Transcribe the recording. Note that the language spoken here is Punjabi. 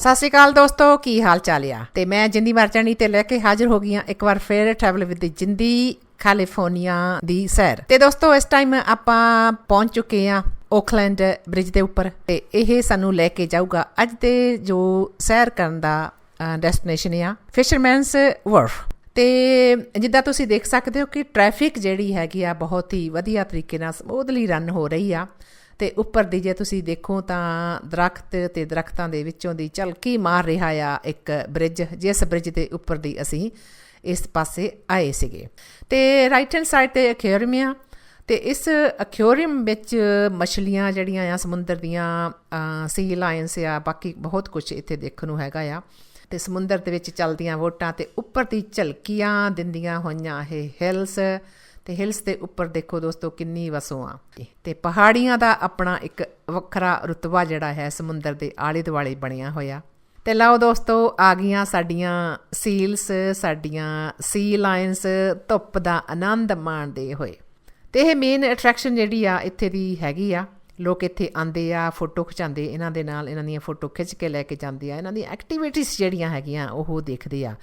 ਸਤਿ ਸ਼੍ਰੀ ਅਕਾਲ ਦੋਸਤੋ, ਕੀ ਹਾਲ ਚਾਲ ਆ? ਤੇ ਮੈਂ ਜਿੰਦੀ ਮਰਜਾਣੀ ਤੇ ਲੈ ਕੇ ਹਾਜ਼ਰ ਹੋ ਗਈ ਹਾਂ ਇੱਕ ਵਾਰ ਫੇਰ ਟਰੈਵਲ ਵਿਦ ਜਿੰਦੀ ਕੈਲੀਫੋਰਨੀਆ ਦੀ ਸੈਰ। ਤੇ ਦੋਸਤੋ, ਇਸ ਟਾਈਮ ਆਪਾਂ ਪਹੁੰਚ ਚੁੱਕੇ ਹਾਂ ਓਕਲੈਂਡ ਬ੍ਰਿਜ ਦੇ ਉੱਪਰ ਤੇ ਇਹ ਸਾਨੂੰ ਲੈ ਕੇ ਜਾਊਗਾ। ਅੱਜ ਦੇ ਜੋ ਸੈਰ ਕਰਨ ਦਾ ਡੈਸਟੀਨੇਸ਼ਨ ਆ ਫਿਸ਼ਰਮੈਨਸ ਵਰਫ ਤੇ ਜਿੱਦਾਂ ਤੁਸੀਂ ਦੇਖ ਸਕਦੇ ਹੋ ਕਿ ਟ੍ਰੈਫਿਕ ਜਿਹੜੀ ਹੈਗੀ ਆ ਬਹੁਤ ਹੀ ਵਧੀਆ ਤਰੀਕੇ ਨਾਲ ਸਮੂਥਲੀ ਰਨ ਹੋ ਰਹੀ ਆ। ਤੇ ਉੱਪਰ ਦੀ ਜੇ ਤੁਸੀਂ ਦੇਖੋ ਤਾਂ ਦਰਖਤ ਤੇ ਦਰਖਤਾਂ ਦੇ ਵਿੱਚੋਂ ਦੀ ਝਲਕੀ ਮਾਰ ਰਿਹਾ ਆ ਇੱਕ ਬ੍ਰਿਜ ਜਿਸ ਬ੍ਰਿਜ ਦੇ ਉੱਪਰ ਦੀ ਅਸੀਂ ਇਸ ਪਾਸੇ ਆਏ ਸੀਗੇ। ਤੇ ਰਾਈਟ ਹੈਂਡ ਸਾਈਡ ਤੇ ਅਕਵੇਰੀਅਮ ਆ, ਤੇ ਇਸ ਅਕਵੇਰੀਅਮ ਵਿੱਚ ਮਛਲੀਆਂ ਜਿਹੜੀਆਂ ਆ, ਸਮੁੰਦਰ ਦੀਆਂ ਸੀ ਲਾਇਨਸ ਆ, ਬਾਕੀ ਬਹੁਤ ਕੁਝ ਇੱਥੇ ਦੇਖਣ ਨੂੰ ਹੈਗਾ ਆ। ਤੇ ਸਮੁੰਦਰ ਦੇ ਵਿੱਚ ਚਲਦੀਆਂ ਵੋਟਾਂ ਤੇ ਉੱਪਰ ਦੀ ਝਲਕੀਆਂ ਦਿੰਦੀਆਂ ਹੋਈਆਂ ਇਹ ਹਿਲਸ। ਤੇ ਹਿਲਸ ਦੇ ਉੱਪਰ ਦੇਖੋ ਦੋਸਤੋ, ਕਿੰਨੀ ਵਸੋਂ ਆ। ਤੇ ਪਹਾੜੀਆਂ ਦਾ ਆਪਣਾ ਇੱਕ ਵੱਖਰਾ ਰੁਤਬਾ ਜਿਹੜਾ ਹੈ, ਸਮੁੰਦਰ ਦੇ ਆਲੇ ਦੁਆਲੇ ਬਣਿਆ ਹੋਇਆ। ਤੇ ਲਓ ਦੋਸਤੋ, ਆ ਗਈਆਂ ਸਾਡੀਆਂ ਸੀਲਸ, ਸਾਡੀਆਂ ਸੀ ਲਾਈਨਸ ਧੁੱਪ ਦਾ ਆਨੰਦ ਮਾਣਦੇ ਹੋਏ। ਤੇ ਇਹ ਮੇਨ ਅਟਰੈਕਸ਼ਨ ਜਿਹੜੀ ਆ, ਇੱਥੇ ਦੀ ਹੈਗੀ ਆ। ਲੋਕ ਇੱਥੇ ਆਂਦੇ ਆ, ਫੋਟੋ ਖਿਚਾਉਂਦੇ, ਇਹਨਾਂ ਦੇ ਨਾਲ ਇਹਨਾਂ ਦੀਆਂ ਫੋਟੋ ਖਿੱਚ ਕੇ ਲੈ ਕੇ ਜਾਂਦੇ ਆ। ਇਹਨਾਂ ਦੀਆਂ ਐਕਟੀਵਿਟੀਜ਼ ਜਿਹੜੀਆਂ ਹੈਗੀਆਂ, ਉਹ ਦੇਖਦੇ ਆ।